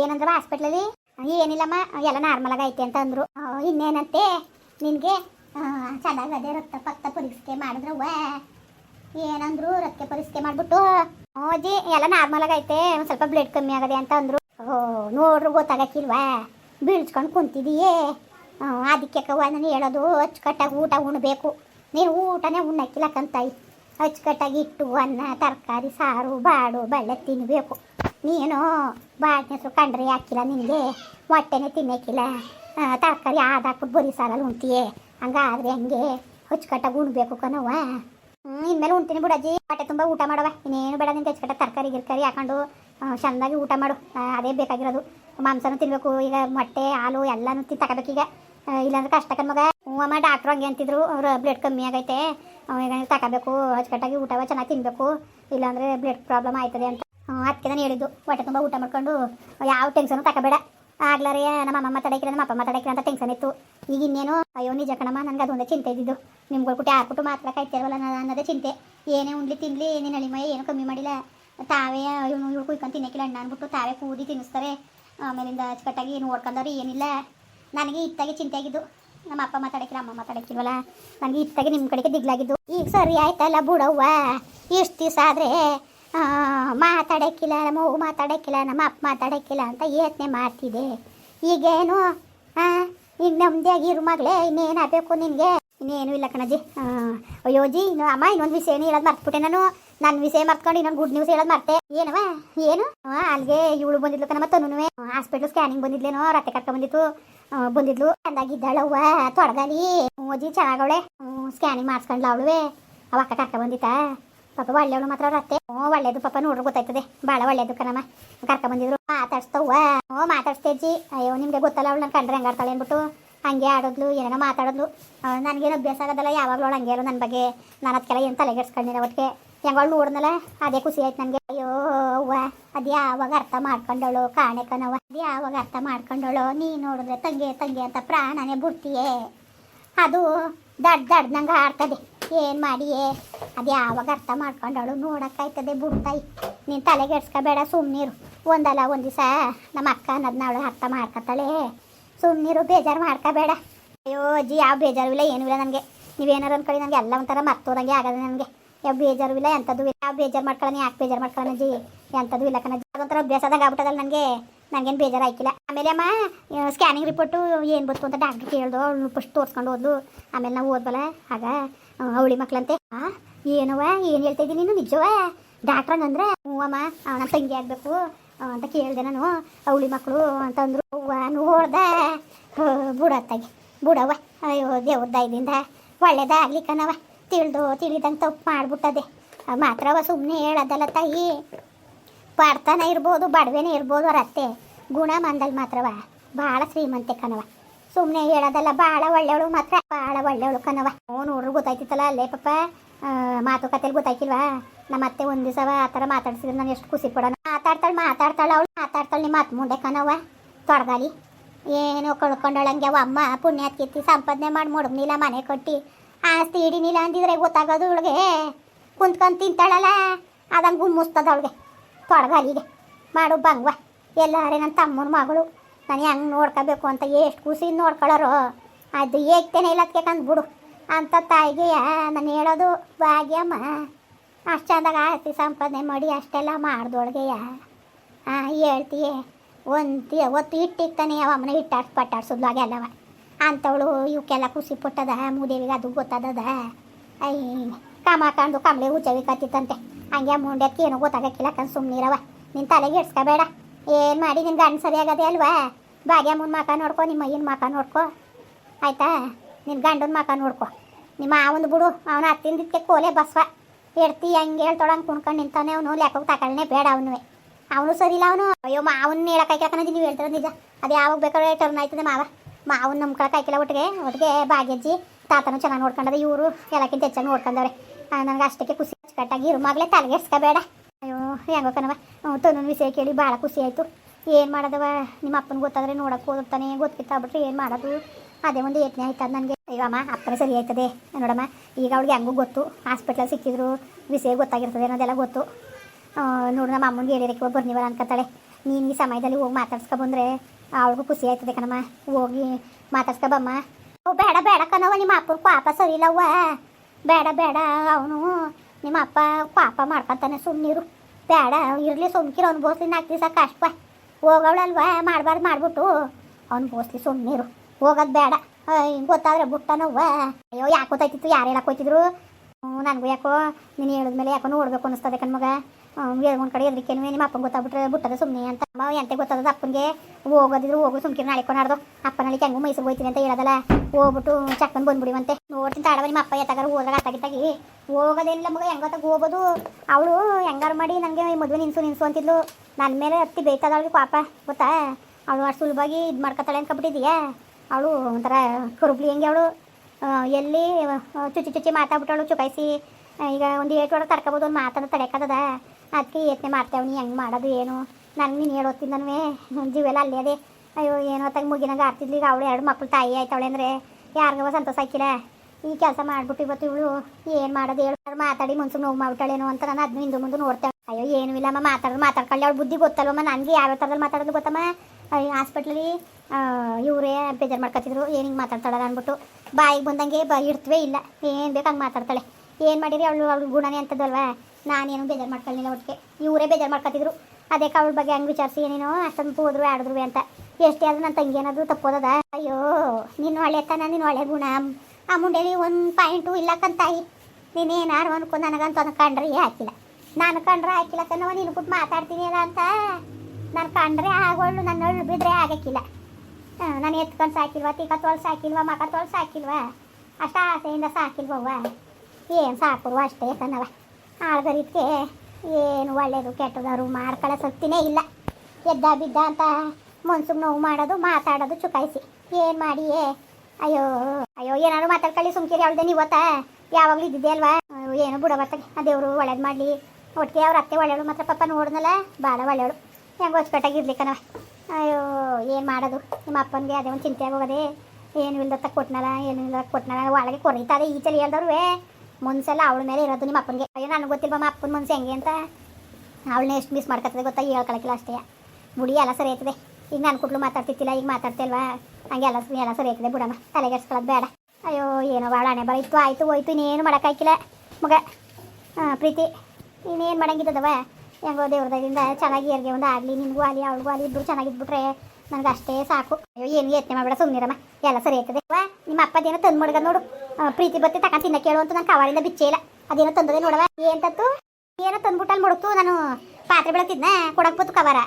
ಏನಂದ್ರ ಹಾಸ್ಪಿಟ್ಲಲ್ಲಿ ಏನಿಲ್ಲಮ್ಮ, ಎಲ್ಲ ನಾರ್ಮಲ್ ಆಗೈತೆ ಅಂತ ಅಂದ್ರು. ಇನ್ನೇನಂತೆ? ನಿನಗೆ ಚೆನ್ನಾಗಿ ಅದೇ ರಕ್ತ ಪಕ್ತ ಪರೀಕ್ಷೆ ಮಾಡಿದ್ರವ್ವ ಏನಂದ್ರು ರಕ್ತ ಪರೀಕ್ಷೆ ಮಾಡ್ಬಿಟ್ಟು ಓಜಿ ಎಲ್ಲ ನಾರ್ಮಲ್ ಆಗೈತೆ ಒಂದು ಸ್ವಲ್ಪ ಬ್ಲಡ್ ಕಮ್ಮಿ ಆಗದೆ ಅಂತ ಅಂದ್ರು. ಓ, ನೋಡ್ರು ಗೊತ್ತಾಗಕ್ಕಿಲ್ವಾ? ಬೀಳ್ಸ್ಕೊಂಡು ಕುಂತಿದೀಯೇ. ಅದಕ್ಕೆ ನಾನು ಹೇಳೋದು, ಅಚ್ಚುಕಟ್ಟಾಗಿ ಊಟ ಉಣ್ಬೇಕು. ನೀನು ಊಟನೇ ಉಣ್ಣಕ್ಕಿಲ್ಲ ಕಂತಾಯಿ ಅಚ್ಚುಕಟ್ಟಾಗಿ ಇಟ್ಟು ಅನ್ನ, ತರಕಾರಿ, ಸಾರು, ಬಾಡು, ಬಳ್ಳೆ ತಿನ್ನಬೇಕು ನೀನು ಬಾಟ್ನ ಹೆಸರು ಕಂಡ್ರೆ ಹಾಕಿಲ್ಲ ನಿನಗೆ? ಮೊಟ್ಟೆನೇ ತಿನ್ನಕ್ಕಿಲ್ಲ ತರಕಾರಿ ಆದಾಕ್ಬಿಟ್ಟು ಬರೀ ಸಾಲಲ್ಲಿ ಉಣ್ತೀಯೇ? ಹಂಗಾದ್ರೆ ಹಂಗೆ? ಅಚ್ಚುಕಟ್ಟಾಗಿ ಉಣ್ಬೇಕು ಕಣವ ಇನ್ಮೇಲೆ ಉಣ್ತೀನಿ ಬಿಡಜ್ಜಿ. ಹೊಟ್ಟೆ ತುಂಬ ಊಟ ಮಾಡವ ಇನ್ನೇನು ಬೇಡ ನಿಂಗೆ ಹೆಚ್ಚು ತರಕಾರಿ ಗಿರ್ಕಾರಿ ಹಾಕೊಂಡು ಚೆಂದಾಗಿ ಊಟ ಮಾಡು. ಅದೇ ಬೇಕಾಗಿರೋದು. ಮಾಂಸನೂ ತಿನ್ನಬೇಕು ಈಗ ಮೊಟ್ಟೆ, ಹಾಲು ಎಲ್ಲನೂ ತಿನ್ ತಗೋಬೇಕೀಗ ಇಲ್ಲಾಂದ್ರೆ ಕಷ್ಟ ಕಣ್ ಮಗ ಅಮ್ಮ ಡಾಕ್ಟ್ರು ಹಂಗೆ ಅಂತಿದ್ರು. ಅವ್ರ ಬ್ಲಡ್ ಕಮ್ಮಿ ಆಗೈತೆ. ತಗೋಬೇಕು ಅಚ್ಚುಕಟ್ಟಾಗಿ ಊಟವ ಚೆನ್ನಾಗಿ ತಿನ್ನಬೇಕು ಇಲ್ಲಾಂದರೆ ಬ್ಲಡ್ ಪ್ರಾಬ್ಲಮ್ ಆಯ್ತದೆ ಅಂತ ಅದಕ್ಕೆ ನಾನು ಹೇಳಿದ್ದು. ಹೊಟ್ಟೆ ತುಂಬ ಊಟ ಮಾಡ್ಕೊಂಡು, ಯಾವ ಟೆನ್ಷನು ತಗೋಬೇಡ. ಆಗ್ಲಾರೆ ನಮ್ಮ ಅಮ್ಮ ಮಾತಾಡಕ್ಕಿಲ್ಲ ನಮ್ಮ ಅಪ್ಪ ಮಾತಾಡಕ್ಕಿಲ್ಲ ಅಂತ ಟೆನ್ಷನ್ ಇತ್ತು. ಈಗ ಇನ್ನೇನು, ಅಯ್ಯೋ, ನಿಜ ಕಣಮ್ಮ ನನಗೆ ಅದೊಂದೇ ಚಿಂತೆ ಇದ್ದಿದ್ದು. ನಿಮ್ಗಳು ಕುಟ್ಟಿ ಆರ್ಬಿಟ್ಟು ಮಾತಾಡಕ್ಕಾಯ್ತಿರವಲ್ಲ ಅನ್ನೋದೇ ಚಿಂತೆ. ಏನೇ ಉಂಡ್ಲಿ ತಿನ್ಲಿ, ಏನೇನು ಅಳಿಮಯ ಏನೂ ಕಮ್ಮಿ ಮಾಡಿಲ್ಲ. ತಾವೇ, ಇವನು ಇವ್ರು ಕುಯ್ಕೊಂಡು ತಿನ್ನಕ್ಕಿಲ್ಲ ಅಣ್ಣ ಅಂದ್ಬಿಟ್ಟು ತಾವೇ ಕೂದಿ ತಿನ್ನಿಸ್ತಾರೆ ಆಮೇಲಿಂದ ಅಚ್ಚುಕಟ್ಟಾಗಿ ನೋಡ್ಕೊಂಡವ್ರು ಏನಿಲ್ಲ. ನನಗೆ ಇತ್ತಾಗೆ ಚಿಂತೆ ಆಗಿದ್ದು. ನಮ್ಮ ಅಪ್ಪ ಮಾತಾಡಕ್ಕಿಲ್ಲ ಅಮ್ಮ ಮಾತಾಡಕ್ಕಿಲ್ವಲ್ಲ ನನಗೆ ಇತ್ತಾಗೆ ನಿಮ್ಮ ಕಡೆಗೆ ದಿಗ್ಲಾಗಿದ್ದು. ಈಗ ಸರಿ ಆಯ್ತಲ್ಲ ಬುಡವ್ವ. ಇಷ್ಟು ದಿವಸ ಆದರೆ ಮಾತಾಡಕ್ಕಿಲ್ಲ, ನಮ್ಮ ಅವ್ವ ಮಾತಾಡೋಕ್ಕಿಲ್ಲ, ನಮ್ಮ ಅಪ್ಪ ಮಾತಾಡೋಕ್ಕಿಲ್ಲ ಅಂತ ಯೋಚನೆ ಮಾಡ್ತಿದ್ದೆ ಈಗೇನು ಈಗ ನಮ್ಮದೇ ಇರು ಮಗಳೇ ಇನ್ನೇನಾಗಬೇಕು ನಿನಗೆ? ಇನ್ನೇನು ಇಲ್ಲ ಕಣಜಿ ಅಯ್ಯೋ ಜಿ ಇನ್ನು ಅಮ್ಮ, ಇನ್ನೊಂದು ವಿಷಯ ಏನು ಹೇಳೋದು ಮರ್ತ್ಬಿಟ್ಟೆ ನಾನು. ನನ್ನ ವಿಷಯ ಮರ್ತ್ಕೊಂಡು ಇನ್ನೊಂದು ಗುಡ್ ನ್ಯೂಸ್ ಹೇಳೋದು ಮರ್ತೆ. ಏನವ? ಏನು? ಅಲ್ಲಿಗೆ ಇವಳು ಬಂದಿದ್ಲು ಕಣಮ್ಮ ತನುವೇ ಹಾಸ್ಪಿಟ್ಲ್ ಸ್ಕ್ಯಾನಿಂಗ್ ಬಂದಿದ್ಲೇನೋ ರತ್ತೆ ಕರ್ಕ ಬಂದಿತ್ತು. ಬಂದಿದ್ಲು. ಅಂದಾಗಿದ್ದಾಳವ್ವ ತೊಡಗಲಿ. ಓಜಿ ಚೆನ್ನಾಗವಳೆ. ಸ್ಕ್ಯಾನಿಂಗ್ ಮಾಡಿಸ್ಕೊಂಡ್ಲ ಅವಳುವೆ. ಅವಕ್ಕ ಕರ್ಕ ಬಂದಿತ್ತಾ? ಪಾಪ ಒಳ್ಳೆಯವಳು ಮಾತ್ರ ಅತ್ತೆ. ಹ್ಞೂ, ಒಳ್ಳೇದು ಪಾಪ ನೋಡ್ರು ಗೊತ್ತಾಯ್ತದೆ. ಭಾಳ ಒಳ್ಳೇದು ಕಣಮ್ಮ. ಕರ್ಕ ಬಂದಿದ್ರು. ಮಾತಾಡ್ಸ್ತವ್ವ. ಹ್ಞೂ ಮಾತಾಡ್ಸ್ತೇಜಿ ಅಯ್ಯೋ, ನಿಮಗೆ ಗೊತ್ತಲ್ಲ, ಅವಳು ನನ್ನ ಕಂಡ್ರೆ ಹೆಂಗಾಡ್ತಾಳೆ ಅಂದ್ಬಿಟ್ಟು ಹಂಗೆ ಆಡೋದ್ಲು, ಏನೇನೋ ಮಾತಾಡೋದ್ಲು. ನನಗೇನು ಅಭ್ಯಾಸ ಆಗೋದಲ್ಲ, ಯಾವಾಗಲೂ ಅವಳು ಹಂಗೆ ನನ್ನ ಬಗ್ಗೆ. ನಾನು ಅದಕ್ಕೆಲ್ಲ ಏನು ತಲೆಗೆಡ್ಸ್ಕೊಂಡಿಲ್ಲ ಒಟ್ಟಿಗೆ ಹೆಂಗಳು ನೋಡ್ದಲ್ಲ ಅದೇ ಖುಷಿ ಆಯ್ತು ನನಗೆ. ಅಯ್ಯೋ, ಅವ್ವ, ಅದು ಯಾವಾಗ ಅರ್ಥ ಮಾಡ್ಕೊಂಡಳು ಕಾಣೆ ಕಣವ ಅದು ಯಾವಾಗ ಅರ್ಥ ಮಾಡ್ಕೊಂಡಳು, ನೀ ನೋಡಿದ್ರೆ ತಂಗೆ ತಂಗೆ ಅಂತ ಪ್ರಾಣನೇ ಬಿಡ್ತೀಯೇ ಅದು ದಡ್ ದಡ್ ನಂಗೆ ಆಡ್ತದೆ ಏನು ಮಾಡಿಯೇ? ಅದು ಯಾವಾಗ ಅರ್ಥ ಮಾಡ್ಕೊಂಡಳು? ನೋಡೋಕ್ಕಾಯ್ತದೆ ಬುಡ್ತಾಯಿ. ನೀನು ತಲೆಗೆಡ್ಸ್ಕೊಬೇಡ ಸುಮ್ಮನಿರು ಒಂದಲ್ಲ ಒಂದು ದಿವಸ ನಮ್ಮ ಅಕ್ಕ ಅನ್ನೋದನ್ನ ಅವಳು ಅರ್ಥ ಮಾಡ್ಕೊತಾಳೆ. ಸುಮ್ಮನಿರು ಬೇಜಾರು ಮಾಡ್ಕೋಬೇಡ. ಅಯ್ಯೋ ಅಜ್ಜಿ, ಯಾವ ಬೇಜಾರು ಇಲ್ಲ, ಏನೂ ಇಲ್ಲ ನನಗೆ. ನೀವೇನಾರು ಅನ್ಕೊಳ್ಳಿ, ನನಗೆ ಎಲ್ಲ ಒಂಥರ ಮರ್ತೋದಂಗೆ ಆಗದೆ ನನಗೆ. ಯಾವ ಬೇಜಾರು ಇಲ್ಲ, ಎಂಥದ್ದು ಇಲ್ಲ. ಯಾವ ಬೇಜಾರು ಮಾಡ್ಕೊಳ್ಳೋಣ ಯಾಕೆ ಬೇಜಾರು ಮಾಡ್ಕೊಳ್ಳೋಣ ಅಜ್ಜಿ? ಎಂಥದ್ದು ಇಲ್ಲ ಕಣಜ್ಜಿ. ಅದೊಂಥರ ಅಭ್ಯಾಸದಾಗ ಆಗ್ಬಿಟ್ಟದಲ್ಲ ನನಗೆ. ನನಗೇನು ಬೇಜಾರು ಆಯ್ಕಿಲ್ಲ. ಆಮೇಲೆ ಅಮ್ಮ ಸ್ಕ್ಯಾನಿಂಗ್ ರಿಪೋರ್ಟು ಏನು ಬಂತು ಅಂತ ಡಾಕ್ಟ್ರ್ ಕೇಳ್ದು ಅವಳು ಫಸ್ಟ್ ತೋರಿಸ್ಕೊಂಡು ಹೋದ್ಲು. ಆಮೇಲೆ ನಾವು ಓದ್ಬಲ್ಲ ಆಗ ಅವಳಿ ಮಕ್ಳಂತೆ. ಏನವ ಏನು ಹೇಳ್ತಾ ಇದ್ದೀನಿ ನೀನು? ನಿಜವ ಡಾಕ್ಟರ್ ಹ್ಞೂ ಅಮ್ಮ ನನ್ನ ತಂಗಿ ಆಗಬೇಕು ಅಂತ ಕೇಳಿದೆ ನಾನು. ಅವಳಿ ಮಕ್ಕಳು ಅಂತಂದ್ರು, ಅವ್ವ ನೋಡ್ದೆ ಬುಡತ್ತಾಗಿ ಬುಡವ ಅಯ್ಯೋ, ದೇವ್ರ ದಯದಿಂದ ಒಳ್ಳೇದಾಗ್ಲಿ ಕಣವ ತಿಳಿದು, ತಿಳಿದಂಗೆ ತಪ್ಪು ಮಾಡ್ಬಿಟ್ಟದೆ. ಮಾತ್ರವ ಸುಮ್ಮನೆ ಹೇಳದಲ್ಲ ತಾಯಿ. ಬಡತನ ಇರ್ಬೋದು, ಬಡವೆನೇ ಇರ್ಬೋದು ಅವ್ರ ಅತ್ತೆ. ಗುಣ ಮಂದಲ್ ಮಾತ್ರವ ಭಾಳ ಶ್ರೀಮಂತೆ ಕಣವ ಸುಮ್ಮನೆ ಹೇಳೋದಲ್ಲ ಭಾಳ ಒಳ್ಳೆಯವಳು ಮಾತ್ರ ಭಾಳ ಒಳ್ಳೆಯವಳು ಕಣವ ಹ್ಞೂ ನೋಡ್ರು ಗೊತ್ತಾಯ್ತಿತ್ತಲ್ಲ ಅಲ್ಲೇ ಪಾಪ ಮಾತುಕತೆಲಿ ಗೊತ್ತಾಯ್ತಿಲ್ವಾ ನಮ್ಮ ಅತ್ತೆ ಒಂದು ದಿವಸ ಆ ಥರ ಮಾತಾಡ್ಸಿದ್ರೆ ನಾನು ಎಷ್ಟು ಖುಷಿ ಪಡೋಣ. ಮಾತಾಡ್ತಾಳೆ ಮಾತಾಡ್ತಾಳೆ ಅವಳು, ಮಾತಾಡ್ತಾಳೆ ನಿಮ್ಮ ಮಾತು ಮುಂದೆ ಕಣವ ತೊಡಗಾಲಿ. ಏನೋ ಕಳ್ಕೊಂಡಳಂಗೆ ಅವ ಅಮ್ಮ, ಪುಣ್ಯ ಕಿತ್ತಿ ಸಂಪಾದನೆ ಮಾಡಿ ಮುಡುಗ್ನಿಲ್ಲ ಮನೆ ಕೊಟ್ಟು. ಆಸ್ತಿ ಹಿಡಿನಿಲ್ಲ ಅಂದಿದ್ರೆ ಗೊತ್ತಾಗೋದು ಇವಳಿಗೆ. ಕುಂತ್ಕೊಂಡು ತಿಂತಾಳಲ್ಲ, ಅದಂಗೆ ಗುಮ್ಮುಸ್ತದ ಅವಳಿಗೆ. ತೊಡಗಾಲಿಗೆ ಮಾಡು ಬಂಗ್ವ. ಎಲ್ಲಾರೇ ನನ್ನ ತಮ್ಮನ ಮಗಳು. ನಾನು ಹೆಂಗೆ ನೋಡ್ಕೋಬೇಕು ಅಂತ ಎಷ್ಟು ಖುಷಿ ನೋಡ್ಕೊಳ್ಳೋರು ಅದು ಏಕ್ತೇನೆ ಇಲ್ಲ ಅದಕ್ಕೆ ಬಿಡು. ಅಂತ ತಾಯಿಗೆ ನಾನು ಹೇಳೋದು, ಭಾಗ್ಯಮ್ಮ, ಅಷ್ಟು ಚಂದಾಗ ಆಸ್ತಿ ಸಂಪಾದನೆ ಮಾಡಿ ಅಷ್ಟೆಲ್ಲ ಮಾಡ್ದೊಳಗೆಯ ಹಾಂ ಹೇಳ್ತೀಯ? ಒಂದು ಒತ್ತು ಇಟ್ಟಿರ್ತಾನೆ ಯಾವ ಅಮ್ಮನ ಪಟ್ಟಾಡ್ಸೋದು ಹಾಗೆಲ್ಲವ. ಅಂಥವಳು ಇವಕ್ಕೆಲ್ಲ ಖುಷಿ ಪುಟ್ಟದ, ಮೂದೇವಿಗೆ ಅದು ಗೊತ್ತದದ. ಐ, ಕಮ ಕಂಡು ಕಮಲೆ ಹುಚ್ಚವಿ ಕತ್ತಿತ್ತಂತೆ ಹಂಗೆ ಮುಂಡೆತ್ತಿ ಏನೋ ಗೊತ್ತಾಗಕ್ಕಿಲ್ಲ ಕಂಡು ಸುಮ್ಮನಿರವ ನಿನ್ನ ತಲೆಗೆ ಇಡ್ಸ್ಕೋಬೇಡ ಏನು ಮಾಡಿ ನಿನ್ನ ಗಂಡ ಸರಿಯಾಗದೆ ಅಲ್ವಾ? ಭಾಗ್ಯಮ್ಮನ ಮಕ ನೋಡ್ಕೊ, ನಿಮ್ಮ ಅಯ್ಯನ ಮಕ ನೋಡ್ಕೊ. ಆಯ್ತಾ? ನಿನ್ನ ಗಂಡನ ಮಕ ನೋಡ್ಕೊ. ನಿಮ್ಮ ಅವನ ಬಿಡು ಅವನ ಹತ್ತಿಂದಕ್ಕೆ ಕೋಲೆ ಬಸ್ವ. ಎಡ್ತಿ ಹಂಗೆ ಹೇಳ್ತೊಳಂಗೆ ಕುಣ್ಕೊಂಡು ನಿಂತಾನೆ ಅವನು ಲೆಕ್ಕಕ್ಕೆ ತಗೊಳ್ಳೇ ಬೇಡ ಅವನು ಅವನು ಸರಿ ಇಲ್ಲ ಅವನು. ಅಯ್ಯೋ ಮಾವನ್ನ ಹೇಳಕ್ಕಾಯ್ಕನ ನೀವು ಹೇಳ್ತಾರೆ ನಿಜ. ಅದು ಯಾವಾಗ ಬೇಕಾದ್ರೆ ಟರ್ನ್ ಆಯ್ತದೆ ಮಾವ. ಮಾವನ್ ನಂಬ್ಕೊಳಕ್ಕಾಯ್ಕಿಲ್ಲ ಒಟ್ಟಿಗೆ ಒಟ್ಟಿಗೆ ಭಾಗ್ಯಜ್ಜಿ ತಾತನು ಚೆನ್ನಾಗಿ ನೋಡ್ಕೊಂಡದ ಇವರು ಎಲ್ಲಕ್ಕಿಂತ ಹೆಚ್ಚಾಗಿ ನೋಡ್ಕೊಂಡವ್ರೆ. ನನಗೆ ಅಷ್ಟಕ್ಕೆ ಖುಷಿ. ಅಚ್ಚುಕಟ್ಟಾಗಿ ಇರು ಮಗಳೇ, ತಲೆಗೆಡ್ಸ್ಕೋಬೇಡ. ಹೆಂಗೋ ಕಣವ ತನ್ನ ವಿಷಯ ಕೇಳಿ ಭಾಳ ಖುಷಿ ಆಯಿತು. ಏನು ಮಾಡೋದವ? ನಿಮ್ಮ ಅಪ್ಪನ ಗೊತ್ತಾದ್ರೆ ನೋಡಕ್ಕೆ ಹೋಗ್ತಾನೆ ಗೊತ್ತಿತ್ತಾಗ್ಬಿಟ್ರೆ ಏನು ಮಾಡೋದು? ಅದೇ ಒಂದು ಯತ್ನೆ ಆಯ್ತದ ನನಗೆ. ಅಮ್ಮ, ಅಪ್ಪನೇ ಸರಿ ಆಯ್ತದೆ. ನೋಡಮ್ಮ, ಈಗ ಅವ್ಳಿಗೆ ಹೆಂಗೂ ಗೊತ್ತು. ಹಾಸ್ಪಿಟ್ಲಲ್ಲಿ ಸಿಕ್ಕಿದ್ರು, ವಿಷಯ ಗೊತ್ತಾಗಿರ್ತದೆ ಅನ್ನೋದೆಲ್ಲ ಗೊತ್ತು. ನೋಡು ನಮ್ಮ ಅಮ್ಮನಿಗೆ ಹೇಳಿದಕ್ಕೆ ಬರ್ನಿವಲ್ಲ ಅನ್ಕೊತಾಳೆ ನೀನು ಈ ಸಮಯದಲ್ಲಿ ಹೋಗಿ ಮಾತಾಡ್ಸ್ಕೊ ಬಂದರೆ ಅವಳಿಗೂ ಖುಷಿ ಆಯ್ತದೆ ಕಣಮ್ಮ. ಹೋಗಿ ಮಾತಾಡ್ಸ್ಕೊ ಬಮ್ಮ. ಓ ಬೇಡ ಬೇಡ ಕಣವ ನಿಮ್ಮ ಅಪ್ಪನ ಪಾಪ ಸರಿ ಇಲ್ಲವ್ವ ಬೇಡ ಬೇಡ, ಅವನು ನಿಮ್ಮ ಅಪ್ಪ ಪಾಪ ಮಾಡ್ಕೊತಾನೆ ಸುಮ್ಮನಿರು ಬೇಡ ಇರಲಿ ಸುಮ್ಕಿರು, ಅವ್ನು ಬೋಸ್ಲಿ ನಾಲ್ಕು ದಿವಸ ಕಷ್ಟ ಹೋಗವಳಲ್ವಾ, ಮಾಡಬಾರ್ದು ಮಾಡ್ಬಿಟ್ಟು. ಅವ್ನು ಸುಮ್ಮನಿರು ಹೋಗೋದು ಬೇಡ ಹಿಂಗೆ ಗೊತ್ತಾದ್ರೆ ಬುಟ್ಟನವ್ವ ಅಯ್ಯೋ, ಯಾಕೆ ಗೊತ್ತಾಯ್ತಿತ್ತು? ಯಾರು ಹೇಳಕ್ಕೆ ಹೋಯ್ತಿದ್ರು? ನನಗೂ ಯಾಕೋ, ನೀನು ಹೇಳಿದ್ಮೇಲೆ ಯಾಕೋ ನೋಡ್ಬೇಕು ಅನ್ನಿಸ್ತದೆ ಕಣ್ಮಗ ಒಂದು ಕಡೆ ಎದ್ರಿಕೇನು ನಿಮ್ಮ ಅಪ್ಪನ ಗೊತ್ತಾಗ್ಬಿಟ್ರೆ ಬಿಟ್ಟದ ಸುಮ್ಮನೆ ಅಂತ. ಅಮ್ಮ, ಎಂತೆ ಗೊತ್ತಾದ ಅಪ್ಪನಿಗೆ ಹೋಗೋದಿದ್ರು ಹೋಗು, ಸುಮ್ಕಿರು ನಾಳೆ ಕೊನಾಡ್ದು ಅಪ್ಪನಲ್ಲಿ ಹೆಂಗು ಮೈಸೂರು ಹೋಯ್ತೀನಿ ಅಂತ ಹೇಳೋದಲ್ಲ. ಹೋಗ್ಬಿಟ್ಟು ಚಕ್ಕನ್ ಬಂದ್ಬಿಡಿವಂತೆ ನೋಡ್ತೀನಿ ತಾಡವ ನಿಮ್ಮ ಅಪ್ಪ ಎತ್ತಾಗಾರ ಹೋದಾಗ ಅತ್ತಾಗಿತ್ತಾಗಿ ಹೋಗೋದೆಲ್ಲ ಮಗ ಹೆಂಗತ್ತಾಗ ಹೋಗೋದು? ಅವಳು ಹೆಂಗಾರು ಮಾಡಿ ನನಗೆ ಮದುವೆ ನಿನ್ಸು ನಿನ್ಸು ಅಂತಿದ್ಲು. ನನ್ನ ಮೇಲೆ ಅತ್ತಿ ಬೇಕಾದವಳಿಗೆ ಪಾಪ, ಗೊತ್ತಾ? ಅವಳು ಅಷ್ಟು ಸುಲಭವಾಗಿ ಇದು ಮಾಡ್ಕೊತಾಳೆ ಅನ್ಕೊಬಿಟ್ಟಿದೀಯಾ ಅವಳು ಒಂಥರ ಕುರುಬ್ಲಿ ಹೆಂಗೆ ಅವಳು. ಎಲ್ಲಿ ಚುಚ್ಚಿ ಚುಚ್ಚಿ ಚುಚ್ಚಿ ಮಾತಾಡ್ಬಿಟ್ಟವಳು ಚುಕಾಯಿಸಿ. ಈಗ ಒಂದು ಏಟು ಒಳಗೆ ತಡ್ಕೊಬೋದು ಒಂದು ಮಾತನ್ನು ತಡೆಯೋಕ್ಕದ ಅದಕ್ಕೆ ಯೋಚನೆ ಮಾಡ್ತೇವೆ, ನೀ ಹೆಂಗೆ ಮಾಡೋದು ಏನು? ನನಗೆ ನೀನು ಹೇಳೋತ್ತಿದ್ದನವೇ ಜೀವೆಲ್ಲ ಅಲ್ಲೇ ಅದೇ. ಅಯ್ಯೋ, ಏನೋ ಹೊತ್ತಾಗ ಮುಗಿನಾಗ ಆಡ್ತಿದ್ಲಿ ಈಗ ಅವಳು ಎರಡು ಮಕ್ಕಳು ತಾಯಿ ಆಯ್ತಾವಳೆ ಅಂದರೆ ಯಾರಿಗವ ಸಂತೋಷ ಆಯ್ಕಿಲ್ಲ ಈ ಕೆಲಸ ಮಾಡ್ಬಿಟ್ಟು ಇವತ್ತು ಇವಳು ಏನು ಮಾಡೋದು ಹೇಳು. ಮಾತಾಡಿ ಮುನ್ಸು ನೋವು ಮಾಡ್ಬಿಟ್ಟಾಳೇನೋ ಅಂತ ನಾನು ಅದನ್ನ ಹಿಂದೆ ಮುಂದೆ ನೋಡ್ತೇವೆ. ಅಯ್ಯೋ, ಏನೂ ಇಲ್ಲಮ್ಮ, ಮಾತಾಡೋದು ಮಾತಾಡ್ಕೊಳ್ಳಿ. ಅವ್ಳು ಬುದ್ಧಿ ಗೊತ್ತಲ್ವಮ್ಮ? ನನಗೆ ಯಾವ ಥರದಲ್ಲಿ ಮಾತಾಡೋದು ಗೊತ್ತಮ್ಮ? ಹಾಸ್ಪಿಟ್ಲಲ್ಲಿ ಇವರೇ ಬೇಜಾರು ಮಾಡ್ಕೊತಿದ್ರು. ಏನು ಹಿಂಗೆ ಮಾತಾಡ್ತಾಳೆ ಅಂದ್ಬಿಟ್ಟು ಬಾಯಿಗೆ ಬಂದಂಗೆ ಬ, ಇಡ್ತವೇ ಇಲ್ಲ. ಏನು ಬೇಕು ಹಂಗೆ ಮಾತಾಡ್ತಾಳೆ. ಏನು ಮಾಡಿರಿ? ಅವಳು, ಅವ್ಳು ಗುಣನೇ ಅಂತದಲ್ವಾ? ನಾನೇನು ಬೇಜಾರು ಮಾಡ್ಕೊಳ್ಳಿಲ್ಲ ಒಟ್ಟಿಗೆ. ಇವರೇ ಬೇಜಾರು ಮಾಡ್ಕೊತಿದ್ರು. ಅದಕ್ಕೆ ಅವಳ ಬಗ್ಗೆ ಹಂಗೆ ವಿಚಾರಿಸಿ ಏನೇನೋ ಅಷ್ಟೊಂದು ಹೋದ್ರು ಆಡಿದ್ರು ಅಂತ. ಎಷ್ಟೇ ಆದರೂ ನನ್ನ ತಂಗಿ ಏನಾದರೂ ತಪ್ಪೋದದ? ಅಯ್ಯೋ ನಿನ್ನ ಒಳ್ಳೆ ತನ, ನೀನು ಒಳ್ಳೆ ಗುಣ. ಆ ಮುಂಡೇಲಿ ಒಂದು ಪಾಯಿಂಟು ಇಲ್ಲ ಕಂತಾಯಿ. ನೀನೇನಾರು ಅನ್ಕೊಂಡು ನನಗಂತ ಅನ್ಕೊಂಡ್ರೆ ಹಾಕಿಲ್ಲ. ನಾನು ಕಂಡ್ರೆ ಹಾಕಿಲ್ಲ ತನ್ನವ ನೀನು ಬಿಟ್ಟು ಮಾತಾಡ್ತೀನಿ ಅಲ್ಲ ಅಂತ. ನಾನು ಕಂಡ್ರೆ ಆಗೋಳು, ನನ್ನ ಒಳ್ಳು ಬಿದ್ದರೆ ಆಗಕ್ಕಿಲ್ಲ. ನಾನು ಎತ್ಕೊಂಡು ಸಾಕಿಲ್ವ, ತೀಕ ತೋಳು ಸಾಕಿಲ್ವ ಮಕ ತೋಳು ಸಾಕಿಲ್ವ? ಅಷ್ಟ ಆಸೆಯಿಂದ ಸಾಕಿಲ್ವವ್ವ? ಏನು ಸಾಕುವ ಅಷ್ಟೇ ಕನ್ನವ ಆಳ್ಗರಿದ್ಕೆ ಏನು ಒಳ್ಳೇದು ಕೆಟ್ಟದಾರು ಮಾಡ್ಕೊಳ್ಳೋ ಸತ್ತಿನೇ ಇಲ್ಲ. ಎದ್ದ ಬಿದ್ದ ಅಂತ ಮನ್ಸಿಗೆ ನೋವು ಮಾಡೋದು, ಮಾತಾಡೋದು ಚುಕಾಯಿಸಿ. ಏನು ಮಾಡಿ ಅಯ್ಯೋ ಅಯ್ಯೋ, ಏನಾದ್ರು ಮಾತಾಡ್ಕೊಳ್ಳಿ ಸುಮ್ಕಿರಿ ಅವಳ್ದೆ ಇವತ್ತ. ಯಾವಾಗಲೂ ಇದ್ದಿದ್ದೆ ಅಲ್ವಾ? ಏನು ಬಿಡಬತ್ತಾಗೆ ಆ ದೇವರು ಒಳ್ಳೇದು ಮಾಡಲಿ. ಒಟ್ಟಿಗೆ ಅವ್ರ ಅತ್ತೆ ಒಳ್ಳೆಯವಳು ಮಾತ್ರ ಪಪ್ಪ ನೋಡಿದ್ನಲ್ಲ ಭಾಳ ಒಳ್ಳೆಯವಳು. ಹೆಂಗೆ ಹೊಚ್ಕಟ್ಟಾಗಿರ್ಲಿಕ್ಕನವ ಅಯ್ಯೋ, ಏನು ಮಾಡೋದು? ನಿಮ್ಮ ಅಪ್ಪನಿಗೆ ಅದೇ ಒಂದು ಚಿಂತೆ ಆಗೋದೇ ಏನು ಇಲ್ದತ್ತ ಕೊಟ್ನಲ್ಲ ಏನು ಇಲ್ದ ಕೊಟ್ನಲ್ಲ ಒಳಗೆ ಕೊರೀತದೆ ಈಚಲಿ ಹೇಳ್ದವ್ರು ಮುನ್ಸೆಲ್ಲ ಅವಳ ಮೇಲೆ ಇರೋದು ನಿಮ್ಮ ಅಪ್ಪನಿಗೆ. ಅಯ್ಯೋ, ನನಗೆ ಗೊತ್ತಿಲ್ವ ನಮ್ಮ ಅಪ್ಪನ ಮನ್ಸು ಹೆಂಗೆ ಅಂತ? ಅವಳನ್ನ ಎಷ್ಟು ಮಿಸ್ ಮಾಡ್ಕೊತದೆ ಗೊತ್ತಾ? ಹೇಳ್ಕೊಳಕಿಲ್ಲ ಅಷ್ಟೇ. ಬುಡಿ ಎಲ್ಲ ಸರಿ ಆಯ್ತದೆ ಈಗ ನಾನು ಕುಟ್ಲು ಮಾತಾಡ್ತಿತ್ತಿಲ್ಲ ಈಗ ಮಾತಾಡ್ತಿಲ್ವಾ ಹಂಗೆ ಎಲ್ಲ ಎಲ್ಲ ಸರಿ ಆಯ್ತದೆ ಬಿಡಮ್ಮ. ತಲೆಗೆಡ್ಸ್ಕೊಳ್ಳೋದು ಬೇಡ. ಅಯ್ಯೋ, ಏನೋ ಭಾಳ ಹಣೆ ಬರ ಇತ್ತು. ಆಯಿತು, ಹೋಯ್ತು. ಇನ್ನೇನು ಮಾಡೋಕ್ಕಾಗಿಲ್ಲ ಮಗ ಪ್ರೀತಿ, ಇನ್ನೇನು ಮಾಡಂಗಿದ್ದದವ? ಹೆಂಗೋ ದೇವ್ರದಿಂದ ಚೆನ್ನಾಗಿ ಏರ್ಗೆ ಒಂದು ಆಗಲಿ, ನಿಮಗೂ ಆಗಲಿ, ಅವಳಿಗೂ ಆಗಲಿ ಇಬ್ಬರು ಚೆನ್ನಾಗಿದ್ಬಿಟ್ರೆ ನನಗೆ ಅಷ್ಟೇ ಸಾಕು. ಅಯ್ಯೋ, ಏನು ಯತ್ನೆ ಮಾಡಬೇಡ ಸುಮ್ಮನಿರಮ್ಮ ಎಲ್ಲ ಸರಿ ಆಯ್ತದೆ. ವಾ ನಿಮ್ಮ ಅಪ್ಪದೇನೋ ತಂದು ಮಡ್ಗ ನೋಡು. ಪ್ರೀತಿ ಬತ್ತಿ ತಗೊಂಡು ತಿನ್ನ ಕೇಳು ಅಂತ ನಾನು ಕವರಿಂದ ಬಿಚ್ಚೇ ಇಲ್ಲ. ಅದೇನೋ ತಂದದೆ ನೋಡವ ಏಂತತ್ತು ತತ್ತು? ಏನೋ ತಂದ್ಬಿಟ್ಟಲ್ಲಿ ಮುಡುಕ್ತು. ನಾನು ಪಾತ್ರೆ ಬೆಳತಿದ್ನ ಕೊಡಕ್ ಬತ್ತು ಕವರ.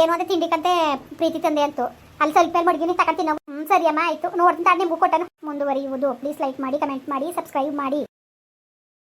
ಏನು ಅಂತ ತಿಂಡಿಕಂತೆ ಪ್ರೀತಿ ತಂದೆ ಅಂತು. ಅಲ್ಲಿ ಸ್ವಲ್ಪ ಮೇಲೆ ಮಡ್ಗಿನಿ ತಗೊಂಡು ತಿನ್ನೋ ಹ್ಞೂ ಸರಿಯಮ್ಮ, ಆಯಿತು. ನೋಡ್ತೀನಿ ತಾಡು ನಿಮಗೂ ಕೊಟ್ಟನು. ಮುಂದುವರಿಯುವುದು. ಪ್ಲೀಸ್ ಲೈಕ್ ಮಾಡಿ ಕಮೆಂಟ್ ಮಾಡಿ ಸಬ್ಸ್ಕ್ರೈಬ್ ಮಾಡಿ.